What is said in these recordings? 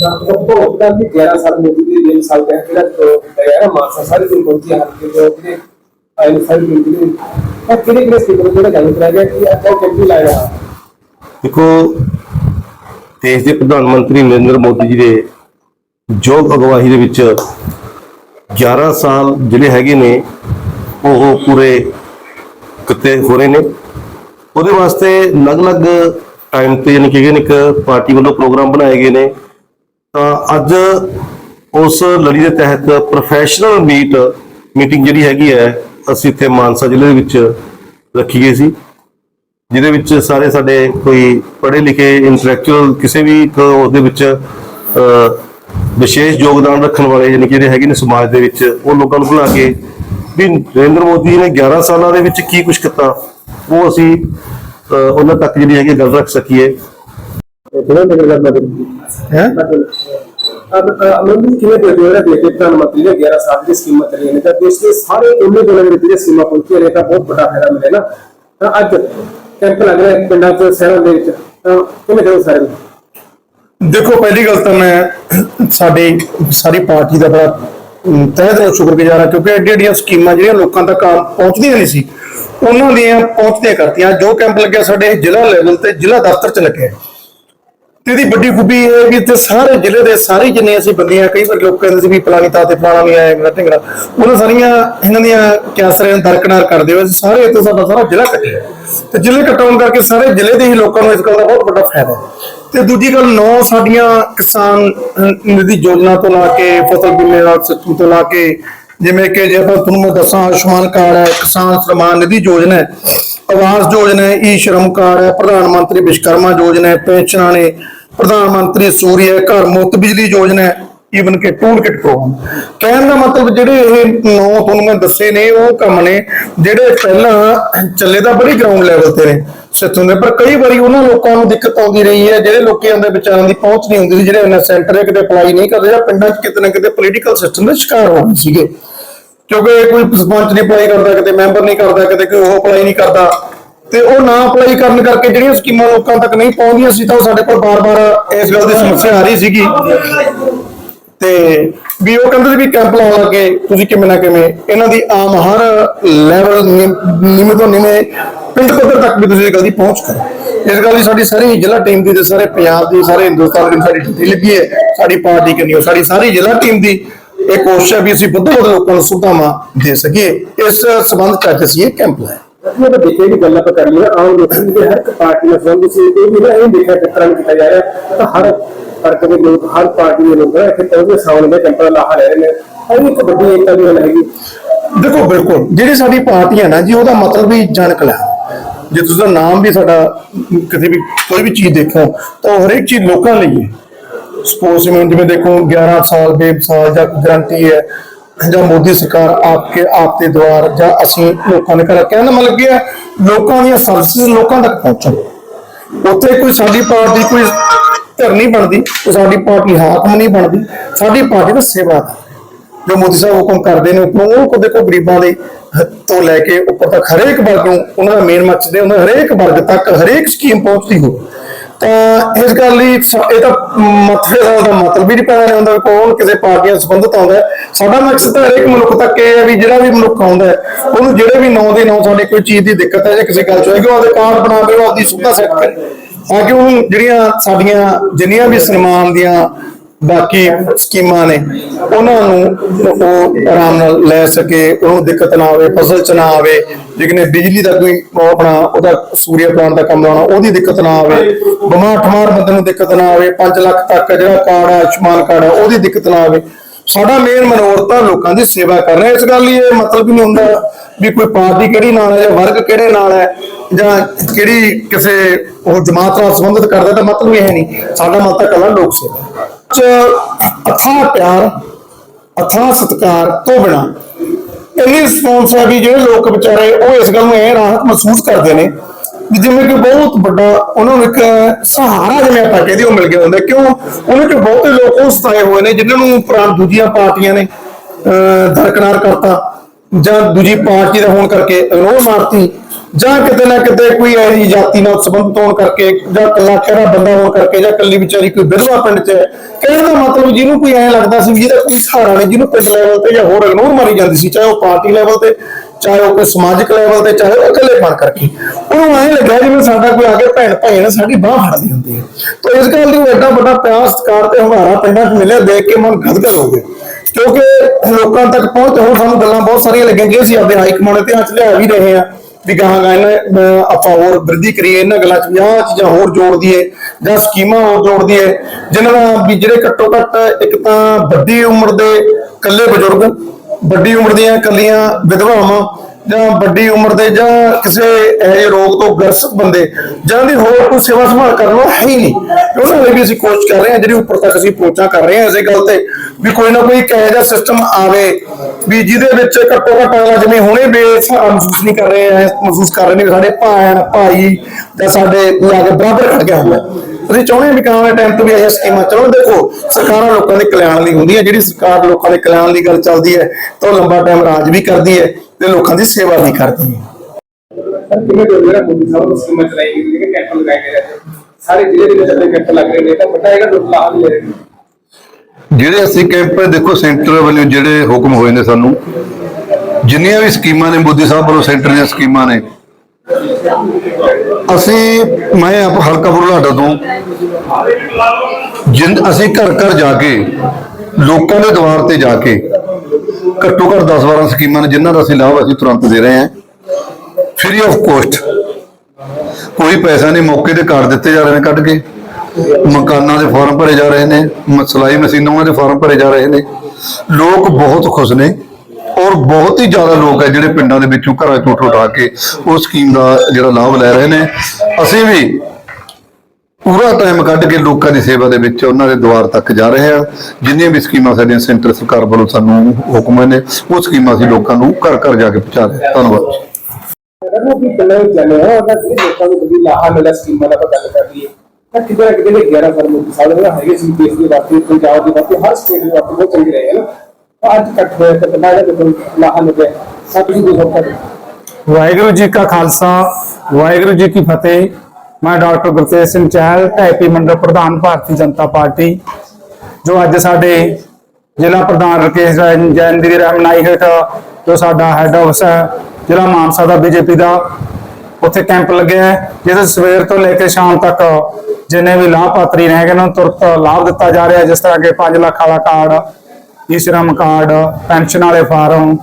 ਭੋਗਦਾ ਕਿ 11 ਸਾਲ ਮੋਦੀ ਦੀ ਜੇਲ੍ਹ ਸਾਲ ਦਾ ਜਿਹੜਾ ਗਿਆ ਨਾ ਮਾਨਸਾ ਸਾਰੇ ਦਿਨ ਪਹੁੰਚੀ ਹਲਕੇ ਦੇ ਜਿਹੜੇ ਆਏ ਨੇ ਸਾਰੇ ਦਿਨ ਜਿਹੜੇ ਇਹ ਕਿਹੜੇ ਕਿਹੜੇ ਸਟੇਟ ਜਿਹੜਾ ਗੱਲ ਕਰਾਇਆ ਗਿਆ ਕਿ ਇਹ ਬਹੁਤ ਦੇਖੋ, ਦੇਸ਼ ਦੇ ਪ੍ਰਧਾਨ ਮੰਤਰੀ ਨਰਿੰਦਰ ਮੋਦੀ ਜੀ ਦੇ ਯੋਗ ਅਗਵਾਈ ਦੇ ਵਿੱਚ 11 ਸਾਲ ਜਿਹੜੇ ਹੈਗੇ ਨੇ, ਉਹ ਪੂਰੇ ਕਿਤੇ ਹੋ ਰਹੇ ਨੇ। ਉਹਦੇ ਵਾਸਤੇ ਅਲੱਗ-ਅਲੱਗ ਟਾਈਮ ਤੇ ਯਾਨੀ ਕਿ ਇੱਕ ਪਾਰਟੀ ਵੱਲੋਂ ਪ੍ਰੋਗਰਾਮ ਬਣਾਏ ਗਏ ਨੇ। ਤਾਂ ਅੱਜ ਉਸ ਲੜੀ ਦੇ ਤਹਿਤ ਪ੍ਰੋਫੈਸ਼ਨਲ ਮੀਟ ਮੀਟਿੰਗ ਜਿਹੜੀ ਹੈਗੀ ਹੈ, ਅਸੀਂ ਇੱਥੇ ਮਾਨਸਾ ਜ਼ਿਲ੍ਹੇ ਦੇ ਵਿੱਚ ਰੱਖੀ ਗਈ ਸੀ। ਜਿਹਦੇ ਵਿੱਚ ਸਾਰੇ ਸਾਡੇ ਕੋਈ ਪੜ੍ਹੇ ਲਿਖੇ ਇੰਟੈਲੈਕਚੁਅਲ ਕਿਸੇ ਵੀ ਇੱਕ ਉਹਦੇ ਵਿੱਚ ਵਿਸ਼ੇਸ਼ ਯੋਗਦਾਨ ਰੱਖਣ ਵਾਲੇ ਯਾਨੀ ਕਿ ਜਿਹੜੇ ਹੈਗੇ ਨੇ ਸਮਾਜ ਦੇ ਵਿੱਚ, ਉਹ ਲੋਕਾਂ ਨੂੰ ਬੁਲਾ ਕੇ ਵੀ ਨਰਿੰਦਰ ਮੋਦੀ ਨੇ 11 ਸਾਲਾਂ ਦੇ ਵਿੱਚ ਕੀ ਕੁਝ ਕੀਤਾ, ਉਹ ਅਸੀਂ ਉਹਨਾਂ ਤੱਕ ਜਿਹੜੀ ਹੈਗੀ ਗੱਲ ਰੱਖ ਸਕੀਏ। ਥੋੜਾ ਨਿਕਲ ਜਾਂਦਾ ਹੈ? ਅਬ ਅਮਨ ਕਿਵੇਂ ਦੇ ਜਿਹੜਾ ਦੇਸ਼ ਦੇ ਪ੍ਰਧਾਨ ਮੰਤਰੀ ਨੇ 11 ਸਾਲ ਦੀ ਸਕੀਮ ਚੱਲੀ ਨੇ ਤਾਂ ਦੇਸ਼ ਦੇ ਸਾਰੇ ਕੋਨੇ ਕੋਨੇ ਦੇ ਵਿੱਚ ਜਿਹੜੇ ਸਕੀਮਾਂ ਪਹੁੰਚੀਆਂ ਨੇ ਤਾਂ ਬਹੁਤ ਵੱਡਾ ਫਾਇਦਾ ਮਿਲੇ ਨਾ। ਤਾਂ ਅੱਜ ਕੈਂਪ ਲੱਗ ਰਿਹਾ ਹੈ ਪਿੰਡਾਂ ਚ ਸ਼ਹਿਰਾਂ ਦੇ ਵਿੱਚ ਤਾਂ ਕਿਵੇਂ ਕਰੋ ਸਾਰੇ? ਨੂੰ? ਦੇਖੋ ਪਹਿਲੀ ਗੱਲ ਤਾਂ ਮੈਂ ਸਾਡੀ ਸਾਰੀ ਪਾਰਟੀ ਦਾ ਬੜਾ ਤਹਿ ਦਿਲੋਂ ਸ਼ੁਕਰਗੁਜ਼ਾਰ ਹਾਂ ਕਿਉਂਕਿ ਐਡੀਆਂ ਐਡੀਆਂ ਸਕੀਮਾਂ ਜਿਹੜੀਆਂ ਲੋਕਾਂ ਤੱਕ ਪਹੁੰਚਦੀਆਂ ਨਹੀਂ ਸੀ ਉਹਨਾਂ ਦੀਆਂ ਪਹੁੰਚਦੀਆਂ ਕਰਤੀਆਂ। ਜੋ ਕੈਂਪ ਲੱਗਿਆ ਸਾਡੇ ਜ਼ਿਲ੍ਹਾ ਲੈਵਲ ਤੇ ਜ਼ਿਲ੍ਹਾ ਦਫ਼ਤਰ 'ਚ ਲੱਗਿਆ। ਤੇ ਇਹਦੀ ਵੱਡੀ ਖੂਬੀ ਇਹ ਹੈ ਕਿ ਇੱਥੇ ਸਾਰੇ ਜ਼ਿਲ੍ਹੇ ਦੇ ਸਾਰੇ ਜਿੰਨੇ ਅਸੀਂ ਬੰਦੇ ਆ, ਕਈ ਵਾਰ ਲੋਕ ਕਹਿੰਦੇ ਸੀ ਵੀ ਫਲਾਣੀ ਥਾਂ ਤੇ ਫਲਾਣਾ ਵੀ ਆਇਆ, ਮੇਰਾ ਢਿੰਗੜਾ ਉਹਨਾਂ ਸਾਰੀਆਂ ਇਹਨਾਂ ਦੀਆਂ ਕਿਆਸਰਿਆਂ ਦਰਕਨਾਰ ਕਰਦੇ ਹੋਏ ਸਾਰੇ ਇੱਥੇ ਸਾਡਾ ਸਾਰਾ ਜ਼ਿਲ੍ਹਾ ਕੱਟਿਆ ਤੇ ਜ਼ਿਲ੍ਹੇ ਕਟਾਉਣ ਕਰਕੇ ਸਾਰੇ ਜ਼ਿਲ੍ਹੇ ਦੇ ਹੀ ਲੋਕਾਂ ਨੂੰ ਇਸ ਗੱਲ ਦਾ ਬਹੁਤ ਵੱਡਾ ਫਾਇਦਾ ਹੈ। ਤੇ ਦੂਜੀ ਗੱਲ, ਨੌ ਸਾਡੀਆਂ ਕਿਸਾਨ ਨਿਧੀ ਯੋਜਨਾ ਤੋਂ ਲਾ ਕੇ, ਫਸਲ ਬੀਮੇ ਨਾਲ ਸਿਸਟਮ ਤੋਂ ਲਾ ਕੇ, ਜਿਵੇਂ ਕਿ ਜੇ ਆਪਾਂ ਤੁਹਾਨੂੰ ਮੈਂ ਦੱਸਾਂ, ਆਯੁਸ਼ਮਾਨ ਕਾਰਡ ਹੈ, ਕਿਸਾਨ ਸਨਮਾਨ ਨਿਧੀ ਯੋਜਨਾ ਹੈ, ਆਵਾਸ ਯੋਜਨਾ ਹੈ, ਈ ਸ਼ਰਮ ਕਾਰਡ ਹੈ, ਪ੍ਰਧਾਨ ਮੰਤਰੀ ਵਿਸ਼ਕਰਮਾ ਯੋਜਨਾ ਹੈ, ਪੈਨਸ਼ਨਾਂ ਨੇ ਪ੍ਰਧਾਨ ਮੰਤਰੀ ਸੂਰਿਆ ਘਰ ਮੁਫਤ ਬਿਜਲੀ ਯੋਜਨਾ ਈਵਨ ਕਿ ਟੂਲ ਕਿਟ ਪ੍ਰੋਗਰਾਮ ਕਹਿਣ ਦਾ ਮਤਲਬ ਜਿਹੜੇ ਇਹ ਨੌ ਤੁਹਾਨੂੰ ਮੈਂ ਦੱਸੇ ਨੇ, ਉਹ ਕੰਮ ਨੇ ਜਿਹੜੇ ਪਹਿਲਾਂ ਚੱਲੇ ਤਾਂ ਬੜੀ ਗਰਾਊਂਡ ਲੈਵਲ ਤੇ ਨੇ ਸਿੱਟਣ ਦੇ ਪਰ ਕਈ ਵਾਰੀ ਉਹਨਾਂ ਲੋਕਾਂ ਨੂੰ ਦਿੱਕਤ ਆਉਂਦੀ ਰਹੀ ਹੈ, ਜਿਹੜੇ ਲੋਕਾਂ ਦੇ ਵਿਚਾਰਾਂ ਦੀ ਪਹੁੰਚ ਨਹੀਂ ਹੁੰਦੀ ਜਿਹੜੇ ਇਹਨਾਂ ਸੈਂਟਰ ਕਿਤੇ ਅਪਲਾਈ ਨਹੀਂ ਕਰਦੇ ਜਾਂ ਪਿੰਡਾਂ 'ਚ ਕਿਤੇ ਨਾ ਕਿਤੇ ਪੋਲੀਟੀਕਲ ਸਿਸਟਮ ਦੇ ਸ਼ਿਕਾਰ ਹੋ ਗਏ ਸੀਗੇ। ਕਿਉਂਕਿ ਕੋਈ ਸਰਪੰਚ ਨਹੀਂ ਅਪਲਾਈ ਕਰਦਾ, ਕਿਤੇ ਮੈਂਬਰ ਨਹੀਂ ਕਰਦਾ, ਕਿਤੇ ਕੋਈ ਉਹ ਅਪਲਾਈ ਨਹੀਂ ਕਰਦਾ। ਤੇ ਉਹ ਨਾ ਅਪਲਾਈ ਕਰਨ ਕਰਕੇ ਜਿਹੜੀਆਂ ਸਕੀਮਾਂ ਲੋਕਾਂ ਤੱਕ ਨਹੀਂ ਪਹੁੰਚਦੀਆਂ ਸੀ ਤਾਂ ਉਹ ਸਾਡੇ ਕੋਲ ਬਾਰ-ਬਾਰ ਇਸ ਗੱਲ ਦੀ ਸਮੱਸਿਆ ਆ ਰਹੀ ਸੀਗੀ। ਤੇ ਵੀ ਉਹ ਕਹਿੰਦੇ ਸੀ ਵੀ ਕੈਂਪ ਲਾਉਣ ਲੱਗੇ, ਤੁਸੀਂ ਕਿਵੇਂ ਨਾ ਕਿਵੇਂ ਇਹਨਾਂ ਦੀ ਆਮ ਹਰ ਲੈਵਲ ਨਿਮੇ ਤੋਂ ਨਿਮੇ ਪਿੰਡ ਪੱਧਰ ਤੱਕ ਵੀ ਤੁਸੀਂ ਇਹ ਗੱਲ ਦੀ ਪਹੁੰਚ ਕਰੋ। ਇਸ ਗੱਲ ਦੀ ਸਾਡੀ ਸਾਰੀ ਜ਼ਿਲ੍ਹਾ ਟੀਮ ਦੀ ਤੇ ਸਾਰੇ ਪੰਜਾਬ ਦੀ, ਸਾਰੇ ਹਿੰਦੁਸਤਾਨ ਦੀ, ਸਾਡੀ ਡਿਊਟੀ ਲੱਗੀ ਹੈ, ਸਾਡੀ ਪਾਰਟੀ ਕਰਨੀ ਹੈ, ਸਾਡੀ ਸਾਰੀ ਜ਼ਿਲ੍ਹਾ ਟੀਮ ਦੀ ਇਹ ਕੋਸ਼ਿਸ਼ ਹੈ ਵੀ ਅਸੀਂ ਵੱਧ ਤੋਂ ਵੱਧ ਲੋਕਾਂ ਨੂੰ ਸੁਵਿਧਾਵਾਂ ਦੇ ਸਕੀਏ। ਇਸ ਸੰਬੰਧ ਚ ਅੱਜ ਅਸੀਂ ਇਹ ਕੈਂਪ ਲਾਇਆ। ਅਸੀਂ ਤਾਂ ਦੇਖੇ ਵੀ ਗੱਲ ਆਪਾਂ ਕਰ ਲਈ ਆਮ ਲੋਕਾਂ ਦੀ ਹਰ ਇੱਕ ਪਾਰਟੀ ਨਾਲ ਸੰਬੰਧ ਸੀ, ਇਹ ਵੀ ਨਾ ਇਹ ਦੇਖਿਆ ਕਿਸ ਕੀਤਾ ਜਾ ਰਿਹਾ। ਤਾਂ ਹਰ ਫ਼ਰਕ ਦੇ ਲੋਕ, ਹਰ ਪਾਰਟੀ ਦੇ ਲੋਕ ਇੱਥੇ ਪਹੁੰਚੇ ਸਾਹਮਣੇ ਦੇ ਕੈਂਪ ਲਾਹਾ ਲੈ ਰਹੇ ਨੇ। ਇਹ ਇੱਕ ਵੱਡੀ ਏਕਤਾ ਦੀ ਗੱਲ ਹੈਗੀ। ਦੇਖੋ, ਬਿਲਕੁਲ, ਜਿਹੜੀ ਸਾਡੀ ਪਾਰਟੀ ਹੈ ਨਾ ਜੀ, ਉਹਦਾ ਮਤਲਬ ਵੀ ਜਨਕਲ ਜੇ ਤੁਸੀਂ ਦਾ ਨਾਮ ਵੀ ਸਾਡਾ ਕਿਸੇ ਵੀ, ਕੋਈ ਵੀ ਚੀਜ਼ ਦੇਖੋ, ਤਾਂ ਹਰੇਕ ਚੀਜ਼ ਲੋਕਾਂ ਲਈ ਹੈ। ਸਪੋਰਟਸ ਜਿਵੇਂ ਦੇਖੋ 11 ਸਾਲ ਬੇਬ ਸਾਲ ਜਾਂ ਗਰੰਟੀ ਹੈ। ਜਾਂ ਮੋਦੀ ਸਰਕਾਰ ਆਪਕੇ ਆਪ ਦੁਆਰ ਜਾਂ ਅਸੀਂ ਲੋਕਾਂ ਦੇ ਘਰ ਕਹਿਣ ਮਤਲਬ ਕੀ ਹੈ, ਲੋਕਾਂ ਦੀਆਂ ਸਰਵਿਸਿਜ਼ ਲੋਕਾਂ ਤੱਕ ਪਹੁੰਚਣ। ਉੱਥੇ ਕੋਈ ਸਾਡੀ ਪਾਰਟੀ ਕੋਈ ਧਿਰ ਨਹੀਂ ਬਣਦੀ, ਕੋਈ ਸਾਡੀ ਪਾਰਟੀ ਹਾਕਮ ਨਹੀਂ ਬਣਦੀ, ਸਾਡੀ ਪਾਰਟੀ ਦਾ ਸੇਵਾ ਜੋ ਮੋਦੀ ਸਾਹਿਬ ਹੁਕਮ ਕਰਦੇ ਨੇ ਉੱਪਰੋਂ, ਉਹ ਕਦੇ ਕੋ ਗਰੀਬਾਂ ਦੇ ਤੋਂ ਲੈ ਕੇ ਉੱਪਰ ਤੱਕ ਹਰੇਕ ਵਰਗ ਨੂੰ, ਉਹਨਾਂ ਦਾ ਮੇਨ ਮਕਸਦ ਹੈ, ਉਹਨਾਂ ਹਰੇਕ ਵਰਗ ਤੱਕ ਹਰੇਕ ਸਕੀਮ ਪਹੁੰਚਦੀ ਹੋ ਇਸ ਗੱਲ ਲਈ ਇਹ ਤਾਂ ਮਤਲਬ ਦਾ ਮਤਲਬ ਵੀ ਨਹੀਂ ਪਤਾ ਨਹੀਂ ਹੁੰਦਾ ਕੌਣ ਕਿਸੇ ਪਾਰਟੀ ਨਾਲ ਸੰਬੰਧਿਤ ਆਉਂਦਾ ਸਾਡਾ ਮਕਸਦ ਤਾਂ ਹਰੇਕ ਮਨੁੱਖ ਤੱਕ ਇਹ ਹੈ ਵੀ ਜਿਹੜਾ ਵੀ ਮਨੁੱਖ ਆਉਂਦਾ ਉਹਨੂੰ ਜਿਹੜੇ ਵੀ ਨੌ ਦੇ ਨੌ ਸਾਡੇ ਕੋਈ ਚੀਜ਼ ਦੀ ਦਿੱਕਤ ਹੈ ਜਾਂ ਕਿਸੇ ਗੱਲ ਚ ਹੋਏਗੀ ਉਹ ਆਪਦੇ ਕਾਰਡ ਬਣਾ ਕੇ ਉਹ ਆਪਦੀ ਸੁਵਿਧਾ ਸੈੱਟ ਕਰੇ। ਤਾਂ ਕਿ ਉਹਨੂੰ ਜਿਹੜੀਆਂ ਸਾਡੀਆਂ ਜਿੰਨੀਆਂ ਵੀ ਸਨਮਾਨ ਦੀਆਂ ਬਾਕੀ ਸਕੀਮਾਂ ਨੇ, ਉਹਨਾਂ ਨੂੰ ਉਹ ਆਰਾਮ ਨਾਲ ਲੈ ਸਕੇ, ਉਹਨੂੰ ਦਿੱਕਤ ਨਾ ਆਵੇ, ਫਸਲ ਚ ਨਾ ਆਵੇ ਜਿਵੇਂ ਬਿਜਲੀ ਦਾ ਕੋਈ ਆਪਣਾ, ਉਹਦਾ ਸੂਰਿਆ ਪਲਾਂਟ ਦਾ ਕੰਮ ਲਾਉਣਾ, ਉਹਦੀ ਦਿੱਕਤ ਨਾ ਆਵੇ ਬਿਮਾਰ ਠਮਾਰ ਬੰਦੇ ਨੂੰ ਦਿੱਕਤ ਨਾ ਆਵੇ 5 ਲੱਖ ਤੱਕ ਜਿਹੜਾ ਕਾਰਡ ਆ ਆਯੁਸ਼ਮਾਨ ਕਾਰਡ ਹੈ, ਉਹਦੀ ਦਿੱਕਤ ਨਾ ਆਵੇ। ਸਾਡਾ ਮੇਨ ਮਨੋਰਥ ਲੋਕਾਂ ਦੀ ਸੇਵਾ ਕਰ ਰਿਹਾ ਇਸ ਗੱਲ ਲਈ ਇਹ ਮਤਲਬ ਨਹੀਂ ਹੁੰਦਾ ਵੀ ਕੋਈ ਪਾਰਟੀ ਕਿਹੜੀ ਨਾਲ ਹੈ ਜਾਂ ਵਰਗ ਕਿਹੜੇ ਨਾਲ ਹੈ ਜਾਂ ਕਿਹੜੀ ਕਿਸੇ ਉਹ ਜਮਾਤ ਨਾਲ ਸੰਬੰਧਿਤ ਕਰਦਾ ਤਾਂ ਮਤਲਬ ਇਹ ਨਹੀਂ। ਸਾਡਾ ਮਤਲਬ ਤਾਂ ਕੱਲਾ ਲੋਕ ਸੇਵਾ ਚ ਅਥਾਹ ਪਿਆਰ ਅਥਾਹ ਸਤਿਕਾਰ ਤੋਂ ਬਿਨਾ। ਇੰਨੀ ਰਿਸਪੌਂਸ ਹੈ ਵੀ ਜਿਹੜੇ ਲੋਕ ਵਿਚਾਰੇ ਉਹ ਇਸ ਗੱਲ ਨੂੰ ਇਹ ਰਾਹਤ ਮਹਿਸੂਸ ਕਰਦੇ ਨੇ ਵੀ ਜਿਵੇਂ ਕਿ ਬਹੁਤ ਵੱਡਾ ਉਹਨਾਂ ਨੂੰ ਇੱਕ ਸਹਾਰਾ ਜਿਵੇਂ ਆਪਾਂ ਕਹਿੰਦੇ ਉਹ ਮਿਲ ਗਿਆ ਹੁੰਦਾ। ਕਿਉਂ? ਉਹਨਾਂ ਚੋਂ ਬਹੁਤੇ ਲੋਕ ਉਸ ਸਤਾਏ ਹੋਏ ਨੇ ਜਿਨ੍ਹਾਂ ਨੂੰ ਪੁਰਾਣ ਦੂਜੀਆਂ ਪਾਰਟੀਆਂ ਨੇ ਅਹ, ਦਰਕਨਾਰ ਕਰਤਾ ਜਾਂ ਦੂਜੀ ਪਾਰਟੀ ਦਾ ਹੋਣ ਕਰਕੇ ਇਗਨੋਰ ਮਾਰਤੀ ਜਾਂ ਕਿਤੇ ਨਾ ਕਿਤੇ ਕੋਈ ਐਸੀ ਜਾਤੀ ਨਾਲ ਸੰਬੰਧਿਤ ਹੋਣ ਕਰਕੇ ਜਾਂ ਕੱਲਾ ਖੇਰਾ ਬੰਦਾ ਹੋਣ ਕਰਕੇ ਜਾਂ ਕੱਲੀ ਵਿਚਾਰੀ ਕੋਈ ਵਿਧਵਾ ਪਿੰਡ 'ਚ ਹੈ, ਕਹਿਣ ਦਾ ਮਤਲਬ ਜਿਹਨੂੰ ਕੋਈ ਐ ਲੱਗਦਾ ਸੀ ਵੀ ਜਿਹਦਾ ਕੋਈ ਸਹਾਰਾ ਨਹੀਂ, ਜਿਹਨੂੰ ਪਿੰਡ ਲੈਵਲ ਤੇ ਜਾਂ ਹੋਰ ਇਗਨੋਰ ਮਾਰੀ ਜਾਂਦੀ ਸੀ, ਚਾਹੇ ਉਹ ਪਾਰਟੀ ਲੈਵਲ ਤੇ, ਚਾਹੇ ਉਹ ਕੋਈ ਸਮਾਜਿਕ ਲੈਵਲ ਤੇ, ਚਾਹੇ ਉਹ ਇਕੱਲੇ ਬਣ ਕਰਕੇ। ਉਹਨੂੰ ਐਂ ਲੱਗਿਆ ਜਿਵੇਂ ਸਾਡਾ ਕੋਈ ਆ ਕੇ ਭੈਣ ਭਾਈ ਨੇ ਸਾਡੀ ਬਾਹ ਫੜਦੀ ਹੁੰਦੀ ਹੈ। ਤਾਂ ਇਸ ਗੱਲ ਦੀ ਉਹ ਐਡਾ ਵੱਡਾ ਪਿਆਰ, ਸਤਿਕਾਰ ਤੇ ਹੰਗਾਰਾ ਪਿੰਡਾਂ 'ਚ ਮਿਲਿਆ, ਦੇਖ ਕੇ ਮਨ ਗਦਗਦ ਹੋ ਗਿਆ। ਕਿਉਂਕਿ ਲੋਕਾਂ ਤੱਕ ਪਹੁੰਚ, ਹੁਣ ਸਾਨੂੰ ਗੱਲਾਂ ਬਹੁਤ ਸਾਰੀਆਂ ਲੱਗੀਆਂ ਕਿ ਅਸੀਂ ਆਪਦੇ ਹਾਈ ਕਮਾਂਡ ਤੇ ਹੱਥ ਲਿਆ ਵੀ ਰਹੇ ਆ ਵੀ ਗਾਂ ਗਾਂ ਇਹਨਾਂ, ਅਹ, ਆਪਾਂ ਹੋਰ ਵਰਦੀ ਕਰੀਏ, ਇਹਨਾਂ ਗੱਲਾਂ 'ਚ 50 ਚੀਜ਼ਾਂ ਹੋਰ ਜੋੜ ਦਈਏ, ਜਾਂ ਸਕੀਮਾਂ ਹੋਰ ਜੋੜ ਦਈਏ, ਜਿਨ੍ਹਾਂ ਦਾ ਵੀ ਜਿਹੜੇ ਘੱਟੋ ਘੱਟ ਇੱਕ ਤਾਂ ਵੱਡੀ ਉਮਰ ਦੇ ਇਕੱਲੇ ਬਜ਼ੁਰਗ, ਵੱਡੀ ਉਮਰ ਦੀਆਂ ਇਕੱਲੀਆਂ ਵਿਧਵਾਵਾਂ ਜਾਂ ਵੱਡੀ ਉਮਰ ਦੇ ਜਾਂ ਕਿਸੇ ਇਹੋ ਜਿਹੇ ਰੋਗ ਤੋਂ ਗ੍ਰਸਤ ਬੰਦੇ, ਜਾਂ ਦੀ ਹੋਰ ਕੋਈ ਸੇਵਾ ਸੰਭਾਲ ਕਰਨ ਨੂੰ ਹੈ ਹੀ ਨਹੀਂ। ਉਹਨਾਂ ਲਈ ਵੀ ਅਸੀਂ ਕੋਸ਼ਿਸ਼ ਕਰ ਰਹੇ ਹਾਂ, ਜਿਹੜੀ ਉੱਪਰ ਤੱਕ ਅਸੀਂ ਪਹੁੰਚਾਂ ਕਰ ਰਹੇ ਹਾਂ ਇਸੇ ਗੱਲ ਤੇ, ਵੀ ਕੋਈ ਨਾ ਕੋਈ ਇਹੋ ਜਿਹਾ ਸਿਸਟਮ ਆਵੇ, ਵੀ ਜਿਹਦੇ ਵਿੱਚ ਘੱਟੋ ਘੱਟ ਅਗਲਾ ਜਿਵੇਂ ਹੁਣੇ ਬੇਸਹਾਰਾ ਮਹਿਸੂਸ ਨਹੀਂ ਕਰ ਰਹੇ ਹੈ ਮਹਿਸੂਸ ਕਰ ਰਹੇ ਨੇ ਸਾਡੇ ਭੈਣ, ਭਾਈ ਜਾਂ ਸਾਡੇ ਲਾ ਬਰਾਬਰ ਖੜ ਗਿਆ ਹੁੰਦਾ। ਅਸੀਂ ਚਾਹੁੰਦੇ ਹਾਂ ਵੀ ਕਾਮ ਦੇ ਟਾਈਮ ਤੋਂ ਵੀ ਇਹ ਸਕੀਮਾਂ ਚੱਲਣ। ਦੇਖੋ, ਸਰਕਾਰਾਂ ਲੋਕਾਂ ਦੇ ਕਲਿਆਣ ਲਈ ਹੁੰਦੀਆਂ, ਜਿਹੜੀ ਸਰਕਾਰ ਲੋਕਾਂ ਦੇ ਕਲਿਆਣ ਲਈ ਗੱਲ ਚੱਲਦੀ ਹੈ, ਤਾਂ ਉਹ ਲੰਬਾ ਟਾਈਮ ਰਾਜ ਵੀ ਕਰਦੀ ਹੈ। ਤੇ ਲੋਕਾਂ ਦੀ ਸੇਵਾ ਵੀ ਕਰਦੀ। ਕਿਵੇਂ ਜਿਹੜਾ ਮੋਦੀ ਸਾਹਿਬ ਨੇ ਸਕੀਮਾਂ ਚਲਾਈ ਗਈ ਜਿਹੜੇ ਕੈਂਪ ਲਗਾਏ ਗਏ ਨੇ ਸਾਰੇ ਜ਼ਿਲ੍ਹੇ ਦੇ ਵਿੱਚ ਆਪਣੇ ਕੈਂਪ ਲੱਗ ਰਹੇ ਨੇ ਤਾਂ ਵੱਡਾ ਹੈਗਾ ਲੋਕ ਲਾਭ ਲੈ ਰਹੇ ਨੇ। ਜਿਹੜੇ ਅਸੀਂ ਕੈਂਪ ਦੇਖੋ ਸੈਂਟਰ ਵੱਲੋਂ ਜਿਹੜੇ ਹੁਕਮ ਹੋਏ ਨੇ ਸਾਨੂੰ ਜਿੰਨੀਆਂ ਵੀ ਸਕੀਮਾਂ ਨੇ ਮੋਦੀ ਸਾਹਿਬ ਵੱਲੋਂ ਸੈਂਟਰ ਦੀਆਂ ਸਕੀਮਾਂ ਨੇ ਅਸੀਂ ਮੈਂ ਆਪ ਹਲਕਾ ਬੁਢਲਾਡਾ ਤੋਂ ਜਿੰਨ ਅਸੀਂ ਘਰ ਘਰ ਜਾ ਕੇ ਲੋਕਾਂ ਦੇ ਦੁਆਰ ਤੇ ਜਾ ਕੇ ਘੱਟੋ ਘੱਟ 10 12 ਸਕੀਮਾਂ ਨੇ ਜਿਨ੍ਹਾਂ ਦਾ ਅਸੀਂ ਲਾਭ ਅਸੀਂ ਤੁਰੰਤ ਦੇ ਰਹੇ ਹਾਂ। ਫ੍ਰੀ ਆਫ ਕੋਸਟ ਕੋਈ ਪੈਸਾ ਨਹੀਂ, ਮੌਕੇ ਤੇ ਕਾਰਡ ਦਿੱਤੇ ਜਾ ਰਹੇ ਨੇ ਕੱਢ ਕੇ। ਮਕਾਨਾਂ ਦੇ ਫਾਰਮ ਭਰੇ ਜਾ ਰਹੇ ਨੇ, ਮ- ਸਿਲਾਈ ਮਸ਼ੀਨਾਂ ਦੇ ਫਾਰਮ ਭਰੇ ਜਾ ਰਹੇ ਨੇ। ਲੋਕ ਬਹੁਤ ਖੁਸ਼ ਨੇ ਔਰ ਬਹੁਤ ਹੀ ਜ਼ਿਆਦਾ ਲੋਕ ਹੈ ਜਿਹੜੇ ਪਿੰਡਾਂ ਦੇ ਵਿੱਚੋਂ ਘਰਾਂ ਚੋਂ ਉਠਾ ਕੇ ਉਹ ਸਕੀਮ ਦਾ ਜਿਹੜਾ ਲਾਭ ਲੈ ਰਹੇ ਨੇ। ਅਸੀਂ ਵੀ ਪੂਰਾ ਟਾਈਮ ਕੱਢ ਕੇ ਲੋਕਾਂ ਦੀ ਸੇਵਾ ਦੇ ਵਿੱਚ ਉਹਨਾਂ ਦੇ ਦੁਆਰ ਤੱਕ ਜਾ ਰਹੇ ਹਾਂ ਜਿੰਨੀਆਂ ਵੀ ਸਕੀਮਾਂ ਸਾਡੀਆਂ ਸੈਂਟਰ ਸਰਕਾਰ ਵੱਲੋਂ ਸਾਨੂੰ ਹੁਕਮ ਨੇ ਉਹ ਸਕੀਮਾਂ ਅਸੀਂ ਲੋਕਾਂ ਨੂੰ ਘਰ ਘਰ ਜਾ ਕੇ ਪਹੁੰਚਾ ਰਹੇ। ਧੰਨਵਾਦ ਅਗਰ ਉਹ ਵੀ ਪਿੰਡਾਂ ਵਿੱਚ ਜਾਂਦੇ ਹੋ ਅਗਰ ਜਿਹੜੇ ਲੋਕਾਂ ਨੂੰ ਕਦੀ ਲਾਹਾ ਮਿਲਿਆ ਸਕੀਮਾਂ ਦਾ ਪਤਾ ਲੱਗਾ ਕਰੀਏ ਤਾਂ ਕਿਤੇ ਨਾ ਕਿਤੇ ਜਿਹੜੇ 11 ਸਾਲ ਮੋਦੀ ਸਾਹਿਬ ਨੇ ਹੈਗੇ ਸੀ ਦੇਸ਼ ਦੇ ਵਾਸਤੇ ਪੰਜਾਬ ਦੇ ਵਾਸਤੇ ਹਰ ਸਟੇਟ ਦੇ ਵਾਸਤੇ ਬਹੁਤ ਚੰਗੇ ਰਹੇ ਹਨ ਤਾਂ ਅੱਜ ਕੱਟ ਹੋਇਆ ਤਾਂ ਕਿੰਨਾ ਜਿਹੜਾ ਕੋਈ ਲਾਹਾ ਮਿਲਿਆ। ਸਭ ਕੁਝ ਹੋ ਸਕਦਾ ਵਾਹਿਗੁਰੂ ਜੀ ਕਾ ਖਾਲਸਾ ਵਾਹਿਗੁਰੂ ਜੀ ਕੀ ਫਤਿਹ। ਮੈਂ ਡਾਕਟਰ ਗੁਰਤੇਜ ਸਿੰਘ ਚਹਿਲ ਢੈਪੀ ਮੰਡਲ ਪ੍ਰਧਾਨ ਭਾਰਤੀ ਜਨਤਾ ਪਾਰਟੀ, ਜੋ ਅੱਜ ਸਾਡੇ ਜ਼ਿਲ੍ਹਾ ਪ੍ਰਧਾਨ ਰਕੇਸ਼ ਜੈਨ ਦੀ ਰਹਿਨਮਾਈ ਹੇਠ, ਜੋ ਸਾਡਾ ਹੈੱਡ ਆਫਿਸ ਹੈ, ਜ਼ਿਲ੍ਹਾ ਮਾਨਸਾ ਦਾ ਬੀਜੇਪੀ ਦਾ, ਉੱਥੇ ਕੈਂਪ ਲੱਗਿਆ ਹੈ ਜਿਹਦੇ ਸਵੇਰ ਤੋਂ ਲੈ ਕੇ ਸ਼ਾਮ ਤੱਕ ਜਿੰਨੇ ਵੀ ਲਾਭਪਾਤਰੀ ਨੇ ਹੈਗੇ ਉਹਨਾਂ ਨੂੰ ਤੁਰਤ ਲਾਭ ਦਿੱਤਾ ਜਾ ਰਿਹਾ ਜਿਸ ਤਰ੍ਹਾਂ ਕਿ 5 ਲੱਖ ਵਾਲਾ card E Shram card, pension ਵਾਲੇ ਫਾਰਮ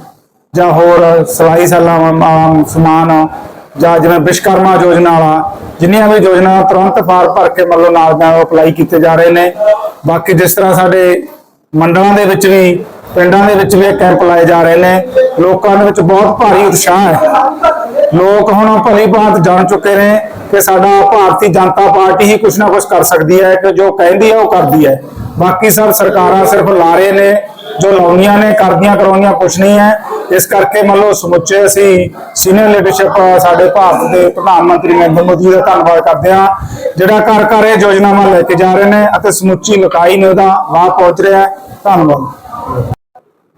ਜਾਂ ਹੋਰ ਸਲਾਈ ਸਾਲਾਂ ਸਮਾਨ ਜਾਂ ਜਿਵੇਂ ਵਿਸ਼ਕਰਮਾ ਯੋਜਨਾ ਵਾਲਾ, ਜਿੰਨੀਆਂ ਵੀ ਯੋਜਨਾ ਤੁਰੰਤ ਫਾਰ ਭਰ ਕੇ ਮਤਲਬ ਨਾਲ ਨਾਲ ਅਪਲਾਈ ਕੀਤੇ ਜਾ ਰਹੇ ਨੇ। ਬਾਕੀ ਜਿਸ ਤਰ੍ਹਾਂ ਸਾਡੇ ਮੰਡਲਾਂ ਦੇ ਵਿੱਚ ਵੀ, ਪਿੰਡਾਂ ਦੇ ਵਿੱਚ ਵੀ ਕੈਂਪ ਲਾਏ ਜਾ ਰਹੇ ਨੇ। ਲੋਕਾਂ ਦੇ ਵਿੱਚ ਬਹੁਤ ਭਾਰੀ ਉਤਸ਼ਾਹ ਹੈ। ਲੋਕ ਹੁਣ ਭਲੀ ਭਾਂਤ ਜਾਣ ਚੁੱਕੇ ਨੇ ਕਿ ਸਾਡਾ ਭਾਰਤੀ ਜਨਤਾ ਪਾਰਟੀ ਹੀ ਕੁਝ ਨਾ ਕੁਝ ਕਰ ਸਕਦੀ ਹੈ ਕਿ ਜੋ ਕਹਿੰਦੀ ਹੈ ਉਹ ਕਰਦੀ ਹੈ। ਬਾਕੀ ਸਭ ਸਰਕਾਰਾਂ ਸਿਰਫ ਲਾਰੇ ਨੇ, ਜੋ ਲਾਉਣੀਆਂ ਨੇ, ਕਰਦੀਆਂ ਕਰਾਉਣੀਆਂ ਕੁਝ ਨਹੀਂ ਹੈ। ਇਸ ਕਰਕੇ ਮੰਨ ਲਓ ਸਮੁੱਚੇ ਅਸੀਂ ਸੀਨੀਅਰ ਲੀਡਰਸ਼ਿਪ ਸਾਡੇ ਭਾਰਤ ਦੇ ਪ੍ਰਧਾਨ ਮੰਤਰੀ ਨਰਿੰਦਰ ਮੋਦੀ ਦਾ ਧੰਨਵਾਦ ਕਰਦੇ ਹਾਂ। ਜਿਹੜਾ ਘਰ ਘਰ ਇਹ ਯੋਜਨਾਵਾਂ ਲੈ ਕੇ ਜਾ ਰਹੇ ਨੇ ਅਤੇ ਸਮੁੱਚੀ ਲੋਕਾਈ ਨੂੰ ਉਹਦਾ ਲਾਭ ਪਹੁੰਚ ਰਿਹਾ ਹੈ, ਧੰਨਵਾਦ।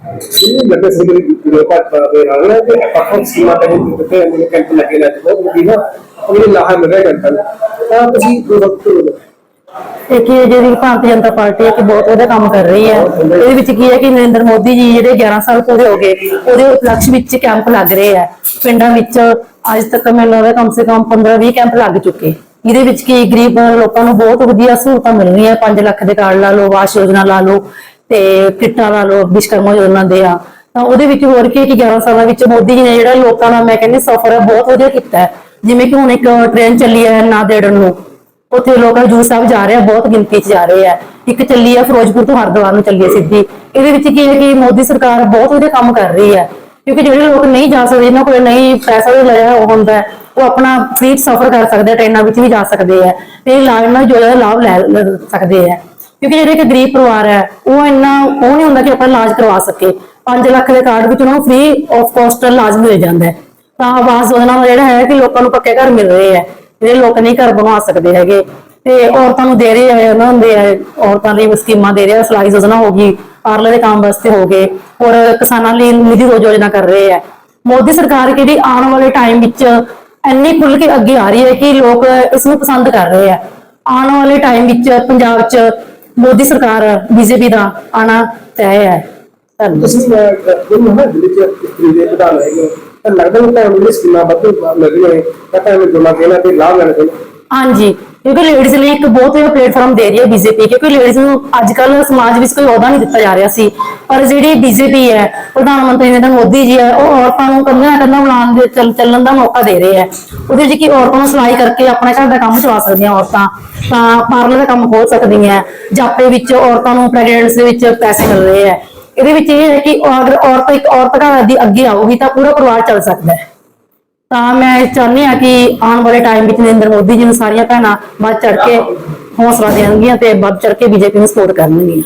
ਇਹ ਲੱਗੇ ਸੀ ਕਿ ਦੇ ਨਾਲ ਕਿ ਆਪਾਂ ਸੀਮਾ ਤੇ ਕਿਤੇ ਕੈਂਪ ਲੱਗੇ ਨੇ ਬਹੁਤ ਵਧੀਆ ਉਹ ਲਾਹਾ ਮਿਲ ਰਿਹਾ ਤਾਂ ਤੁਸੀਂ ਦੋ ਵਕਤ ਤੇ ਕਿ ਜਿਹੜੀ ਭਾਰਤੀ ਜਨਤਾ ਪਾਰਟੀ ਹੈ ਕਿ ਬਹੁਤ ਵਧੀਆ ਕੰਮ ਕਰ ਰਹੀ ਹੈ, ਇਹਦੇ ਵਿੱਚ ਕੀ ਹੈ ਕਿ ਨਰਿੰਦਰ ਮੋਦੀ ਜੀ ਜਿਹੜੇ 11 ਸਾਲ ਪੂਰੇ ਹੋ ਗਏ, ਉਹਦੇ ਉਪਲਕਸ਼ ਵਿੱਚ ਕੈਂਪ ਲੱਗ ਰਹੇ ਆ ਪਿੰਡਾਂ ਵਿੱਚ ਅੱਜ ਤੱਕ ਮੈਨੂੰ ਲੱਗਦਾ ਕਮ ਸੇ ਕਮ 15-20 ਕੈਂਪ ਲੱਗ ਚੁੱਕੇ। ਇਹਦੇ ਵਿੱਚ ਕੀ ਗਰੀਬ ਲੋਕਾਂ ਨੂੰ ਬਹੁਤ ਵਧੀਆ ਸਹੂਲਤਾਂ ਮਿਲ ਰਹੀਆਂ 5 ਲੱਖ ਦੇ ਕਾਰਡ ਲਾ ਲਓ, ਆਵਾਸ ਯੋਜਨਾ ਲਾ ਲਓ ਤੇ ਕਿੱਟਾਂ ਲਾ ਲਓ, ਵਿਸ਼ਕਰਮਾ ਯੋਜਨਾ ਦੇ ਆ। ਤਾਂ ਉਹਦੇ ਵਿੱਚ ਹੋਰ ਕੀ ਹੈ ਕਿ 11 ਸਾਲਾਂ ਵਿੱਚ ਮੋਦੀ ਜੀ ਨੇ ਜਿਹੜਾ ਲੋਕਾਂ ਨਾਲ ਮੈਂ ਕਹਿੰਦੀ ਸਫ਼ਰ ਬਹੁਤ ਵਧੀਆ ਕੀਤਾ ਜਿਵੇਂ ਕਿ ਹੁਣ ਇੱਕ ਟ੍ਰੇਨ ਚੱਲੀ ਹੈ ਨਾਂਦੇੜ ਨੂੰ। ਉੱਥੇ ਲੋਕ ਹਜੂਰ ਸਾਹਿਬ ਜਾ ਰਹੇ ਆ, ਬਹੁਤ ਗਿਣਤੀ 'ਚ ਜਾ ਰਹੇ ਆ। ਇੱਕ ਚੱਲੀ ਆ ਫਿਰੋਜ਼ਪੁਰ ਤੋਂ ਹਰਿਦੁਆਰ ਨੂੰ ਚੱਲੀ ਆ ਸਿੱਧੀ। ਇਹਦੇ ਵਿੱਚ ਕੀ ਹੈ ਕਿ ਮੋਦੀ ਸਰਕਾਰ ਬਹੁਤ ਵਧੀਆ ਕੰਮ ਕਰ ਰਹੀ ਹੈ ਕਿਉਂਕਿ ਜਿਹੜੇ ਲੋਕ ਨਹੀਂ ਜਾ ਸਕਦੇ ਇਹਨਾਂ ਕੋਲ ਨਹੀਂ ਪੈਸਾ ਵੀ ਲਿਆ ਉਹ ਹੁੰਦਾ ਉਹ ਆਪਣਾ ਫ੍ਰੀ ਸਫ਼ਰ ਕਰ ਸਕਦੇ ਆ, ਟ੍ਰੇਨਾਂ ਵਿੱਚ ਵੀ ਜਾ ਸਕਦੇ ਆ ਤੇ ਇਲਾਜ ਨਾਲ ਜੋ ਲਾਭ ਲੈ ਸਕਦੇ ਆ। ਕਿਉਂਕਿ ਜਿਹੜੇ ਇੱਕ ਗਰੀਬ ਪਰਿਵਾਰ ਹੈ, ਉਹ ਇੰਨਾ, ਉਹ ਨਹੀਂ ਹੁੰਦਾ ਕਿ ਆਪਾਂ ਇਲਾਜ ਕਰਵਾ ਸਕੇ। 5 ਲੱਖ ਦੇ ਕਾਰਡ ਵਿੱਚ ਉਹਨਾਂ ਨੂੰ ਫ੍ਰੀ ਆਫ ਕਾਸਟ ਇਲਾਜ ਮਿਲ ਜਾਂਦਾ ਹੈ। ਤਾਂ ਆਵਾਸ ਯੋਜਨਾ ਦਾ ਜਿਹੜਾ ਹੈ ਕਿ ਲੋਕਾਂ ਨੂੰ ਪੱਕੇ ਘਰ ਮਿਲ ਰਹੇ ਆ। ਜਿਹੜੇ ਲੋਕ ਨਹੀਂ ਘਰ ਬਣਵਾ ਸਕਦੇ ਹੈਗੇ। ਤੇ ਔਰਤਾਂ ਨੂੰ ਦੇ ਰਹੇ ਆ, ਉਹਨਾਂ ਦੇ ਔਰਤਾਂ ਲਈ ਸਕੀਮਾਂ ਦੇ ਰਹੇ ਆ, ਸਿਲਾਈ ਯੋਜਨਾ ਹੋ ਗਈ, ਪਾਰਲਰ ਦੇ ਕੰਮ ਵਾਸਤੇ ਹੋ ਗਏ, ਔਰ ਕਿਸਾਨਾਂ ਲਈ ਨਿਧੀ ਰੋਜ਼ ਯੋਜਨਾ ਕਰ ਰਹੇ ਆ। ਮੋਦੀ ਸਰਕਾਰ ਕਿਹੜੀ ਆਉਣ ਵਾਲੇ ਟਾਈਮ ਵਿੱਚ ਇੰਨੀ ਖੁੱਲ ਕੇ ਅੱਗੇ ਆ ਰਹੀ ਹੈ ਕਿ ਲੋਕ ਇਸ ਨੂੰ ਪਸੰਦ ਕਰ ਰਹੇ ਆ। ਆਉਣ ਵਾਲੇ ਟਾਈਮ ਵਿੱਚ ਪੰਜਾਬ 'ਚ ਮੋਦੀ ਸਰਕਾਰ ਬੀਜੇਪੀ ਦਾ ਆਣਾ ਤੈਅ ਹੈ। ਧੰਨਵਾਦ। ਤੁਸੀਂ ਜਿਹਨੂੰ ਨਾ, ਦਿੱਲੀ ਚ ਇਸਤਰੀ ਦੇ ਪ੍ਰਧਾਨ ਹੈਗੇ ਤਾਂ ਲੱਗਦਾ ਨਹੀਂ ਤਾਂ ਜਿਹੜੀ ਸਕੀਮਾਂ ਵੱਧ ਮਿਲ ਨੇ ਤਾਂ ਤੁਹਾਨੂੰ ਜੁੜਨਾ ਦੇਣਾ ਤੇ ਲਾਭ ਲੈਣਾ ਚਾਹੀਦਾ ਹਾਂਜੀ, ਕਿਉਂਕਿ ਲੇਡੀਜ਼ ਲਈ ਇੱਕ ਬਹੁਤ ਵਧੀਆ ਪਲੇਟਫਾਰਮ ਦੇ ਰਹੀ ਹੈ ਬੀਜੇਪੀ ਕਿਉਂਕਿ ਲੇਡੀਜ਼ ਨੂੰ ਅੱਜ ਕੱਲ ਸਮਾਜ ਵਿੱਚ ਕੋਈ ਅਹੁਦਾ ਨਹੀਂ ਦਿੱਤਾ ਜਾ ਰਿਹਾ ਸੀ। ਪਰ ਜਿਹੜੀ ਬੀਜੇਪੀ ਹੈ, ਪ੍ਰਧਾਨ ਮੰਤਰੀ ਨਰਿੰਦਰ ਮੋਦੀ ਜੀ ਹੈ, ਉਹ ਔਰਤਾਂ ਨੂੰ ਕੰਧਾਂ ਨਾਲ ਕੰਧਾਂ ਮਿਲਾਉਣ ਦੇ ਚੱਲ- ਚੱਲਣ ਦਾ ਮੌਕਾ ਦੇ ਰਹੇ ਹੈ। ਉਹਦੇ ਵਿੱਚ ਕਿ ਔਰਤਾਂ ਨੂੰ ਸਿਲਾਈ ਕਰਕੇ ਆਪਣੇ ਘਰ ਦਾ ਕੰਮ ਚਲਾ ਸਕਦੀਆਂ ਔਰਤਾਂ, ਤਾਂ ਪਾਰਲਰ ਦਾ ਕੰਮ ਖੋਲ ਸਕਦੀਆਂ। ਜਾਪੇ ਵਿੱਚ ਔਰਤਾਂ ਨੂੰ ਪ੍ਰੈਗਨੈਂਟਸ ਦੇ ਵਿੱਚ ਪੈਸੇ ਮਿਲ ਰਹੇ ਹੈ। ਇਹਦੇ ਵਿੱਚ ਇਹ ਹੈ ਕਿ ਅਗਰ ਔਰਤ ਇੱਕ ਔਰਤ ਘਰ ਦੀ ਅੱਗੇ ਆਉਗੀ ਤਾਂ ਪੂਰਾ ਪਰਿਵਾਰ ਚੱਲ ਸਕਦਾ ਹੈ। ਤਾਂ ਮੈਂ ਚਾਹੁੰਦੀ ਹਾਂ ਕਿ ਆਉਣ ਵਾਲੇ ਟਾਈਮ ਵਿੱਚ ਨਰਿੰਦਰ ਮੋਦੀ ਜੀ ਨੂੰ ਸਾਰੀਆਂ ਭੈਣਾਂ ਵੱਧ ਚੜ ਕੇ ਹੌਸਲਾ ਦੇਣਗੀਆਂ ਤੇ ਵੱਧ ਚੜ ਕੇ ਬੀਜੇਪੀ ਨੂੰ ਸਪੋਰਟ ਕਰਨਗੀਆਂ।